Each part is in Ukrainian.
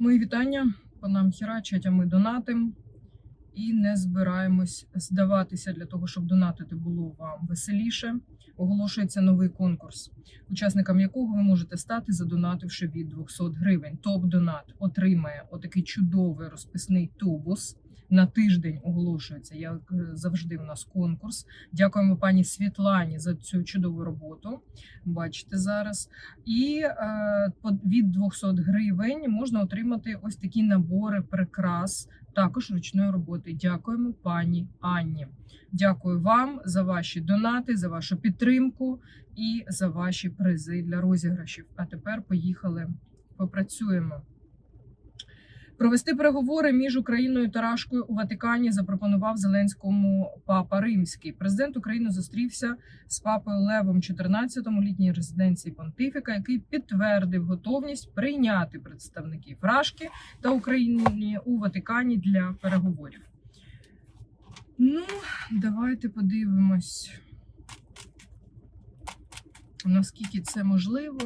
Мої вітання. По нам херачать, а ми донатим і не збираємось здаватися для того, щоб донатити було вам веселіше. Оголошується новий конкурс, учасникам якого ви можете стати, задонативши від 200 гривень. Топ-донат отримає отакий чудовий розписний тубус. На тиждень оголошується, як е, завжди, у нас конкурс. Дякуємо пані Світлані за цю чудову роботу. Бачите зараз. І е, від 200 гривень можна отримати ось такі набори прикрас, також ручної роботи. Дякуємо пані Анні. Дякую вам за ваші донати, за вашу підтримку і за ваші призи для розіграшів. А тепер поїхали, попрацюємо. Провести переговори між Україною та Рашкою у Ватикані запропонував Зеленському папа Римський. Президент України зустрівся з папою Левом XIV у літній резиденції Понтифіка, який підтвердив готовність прийняти представників Рашки та України у Ватикані для переговорів. Ну, давайте подивимось, наскільки це можливо.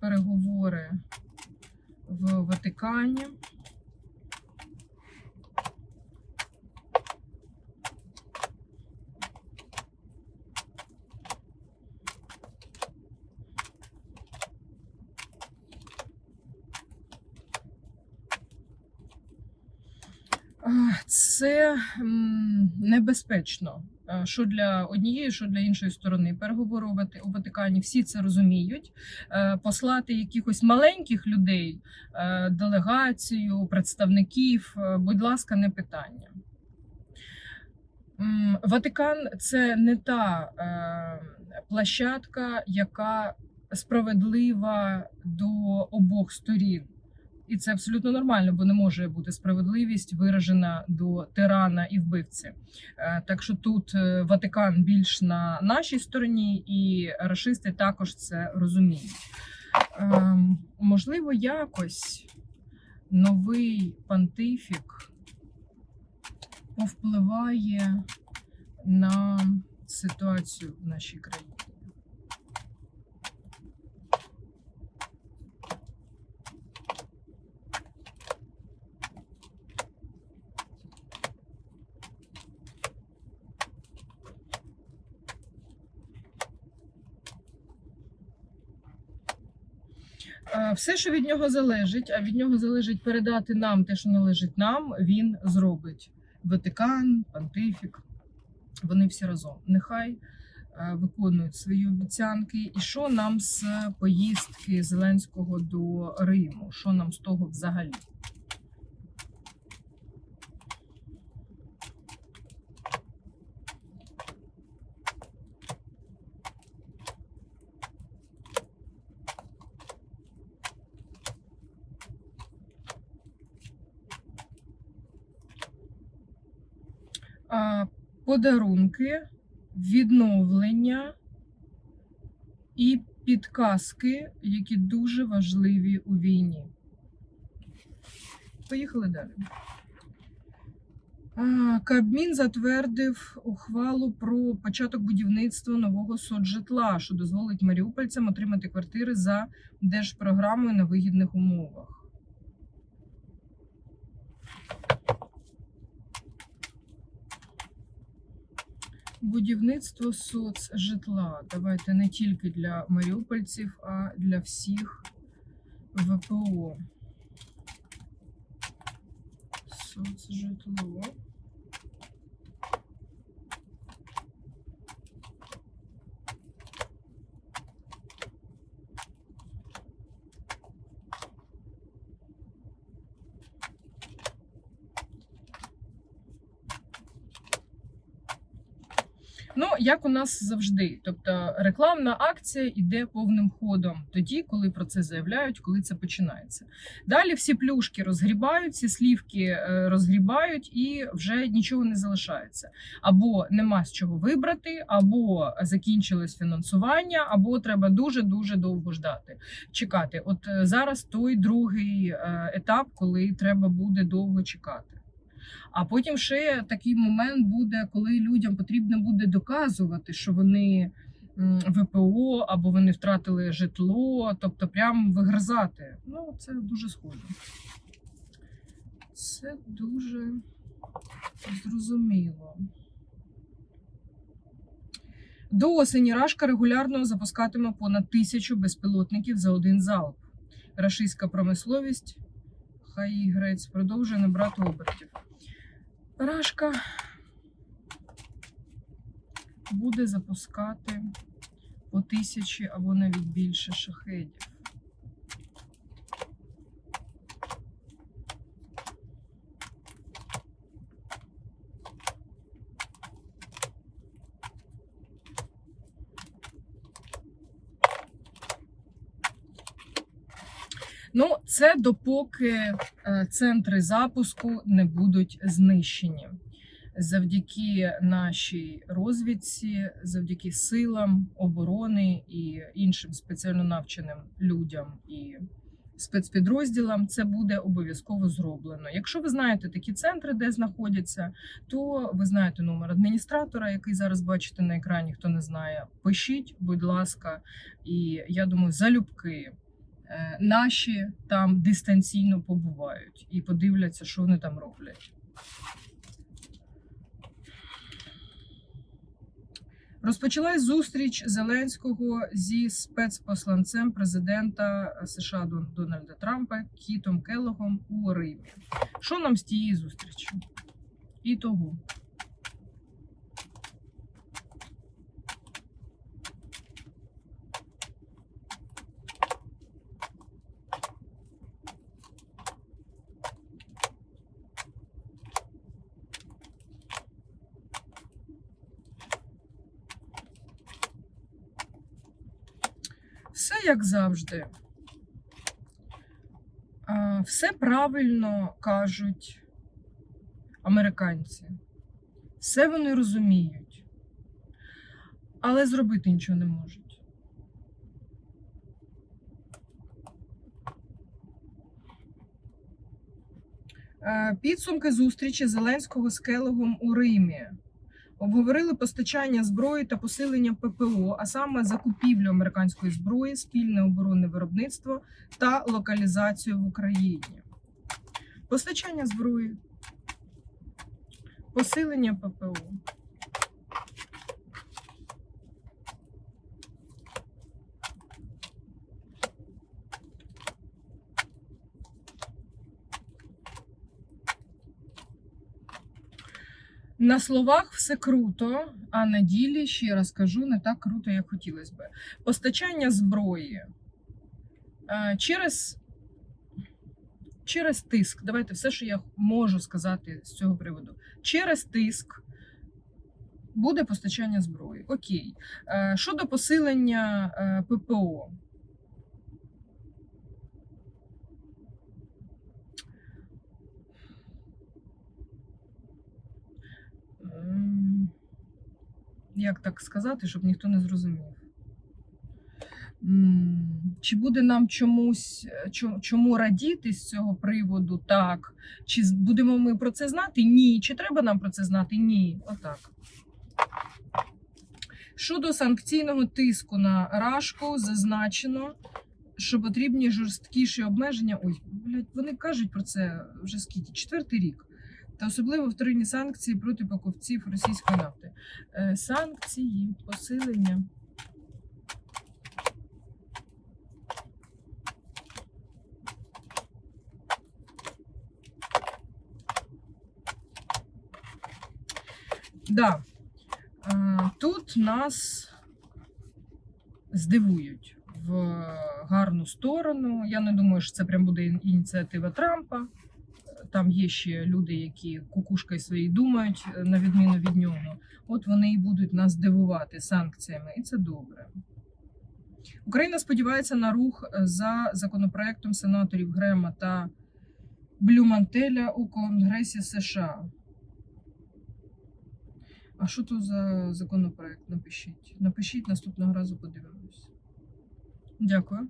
Переговори в Ватикані. А, Це небезпечно. е, Що для однієї, що для іншої сторони. Переговори у Ватикані всі це розуміють. Е, Послати якихось маленьких людей, е, делегацію, представників, будь ласка, не питання. Ватикан це не та площадка, яка справедлива до обох сторін. І це абсолютно нормально, бо не може бути справедливість виражена до тирана і вбивці. Е, Так що тут е, Ватикан більш на нашій стороні, і рашисти також це розуміють. Ем, Можливо, якось новий пантифік повпливає на ситуацію в нашій країні. Все, що від нього залежить, а від нього залежить передати нам те, що належить нам, він зробить. Ватикан, Пантифік, вони всі разом. Нехай е, виконують свої обіцянки. І що нам з поїздки Зеленського до Риму? Що нам з того взагалі? А, подарунки, відновлення і підказки, які дуже важливі у війні. Поїхали далі. Кабмін затвердив ухвалу про початок будівництва нового соцжитла, що дозволить маріупольцям отримати квартири за держпрограмою на вигідних умовах. Будівництво соцжитла. Давайте не тільки для маріупольців, а для всіх ВПО. Соцжитло. Ну, як у нас завжди, тобто рекламна акція йде повним ходом тоді, коли про це заявляють, коли це починається. Далі всі плюшки розгрібають, всі слівки е, розгрібають і вже нічого не залишається. Або нема з чого вибрати, або закінчилось фінансування, або треба дуже дуже довго ждати. Чекати. От е, зараз той другий е, етап, коли треба буде довго чекати. А потім ще такий момент буде, коли людям потрібно буде доказувати, що вони ВПО або вони втратили житло, тобто прям вигризати. Ну, це дуже схоже. Все дуже зрозуміло. До осені Рашка регулярно запускатиме понад тисячу безпілотників за один залп. Рашистська промисловість, хай грець, продовжує набрати обертів. Рашка буде запускати по тисячі або навіть більше шахедів. Ну, це допоки е, центри запуску не будуть знищені. Завдяки нашій розвідці, завдяки силам оборони і іншим спеціально навченим людям і спецпідрозділам, це буде обов'язково зроблено. Якщо ви знаєте такі центри, де знаходяться, то ви знаєте номер адміністратора, який зараз бачите на екрані. Хто не знає, пишіть, будь ласка, і я думаю, залюбки наші там дистанційно побувають і подивляться, що вони там роблять. Розпочалась зустріч Зеленського зі спецпосланцем президента США Дональда Трампа Кітом Келлогом у Римі. Що нам з тієї зустрічі? І того. Все як завжди. Все правильно кажуть американці. Все вони розуміють, але зробити нічого не можуть. Е, Підсумки зустрічі Зеленського з Келогом у Римі. Обговорили постачання зброї та посилення ППО, а саме закупівлю американської зброї, спільне оборонне виробництво та локалізацію в Україні. Постачання зброї, посилення ППО. На словах все круто, а на ділі, ще раз кажу, не так круто, як хотілося би. Постачання зброї через, через тиск. Давайте все, що я можу сказати з цього приводу. Через тиск буде постачання зброї. Окей. Щодо посилення е, ППО. Як так сказати, щоб ніхто не зрозумів? Чи буде нам чомусь чому радіти з цього приводу? Так. Чи будемо ми про це знати? Ні. Чи треба нам про це знати? Ні. Отак. Щодо санкційного тиску на Рашку, зазначено, що потрібні жорсткіші обмеження. Ой, блядь, вони кажуть про це вже скільки? Четвертий рік. Та особливо вторинні санкції проти покупців російської нафти. Е, Санкції, посилення. Да. Е, Тут нас здивують в гарну сторону. Я не думаю, що це прям буде ініціатива Трампа. Там є ще люди, які кукушкою свої думають, е, на відміну від нього. От вони і будуть нас дивувати санкціями, і це добре. Україна сподівається на рух е, за законопроектом сенаторів Грема та Блюмантеля у Конгресі США. А що то за законопроект? Напишіть. Напишіть наступного разу подивимось. Дякую.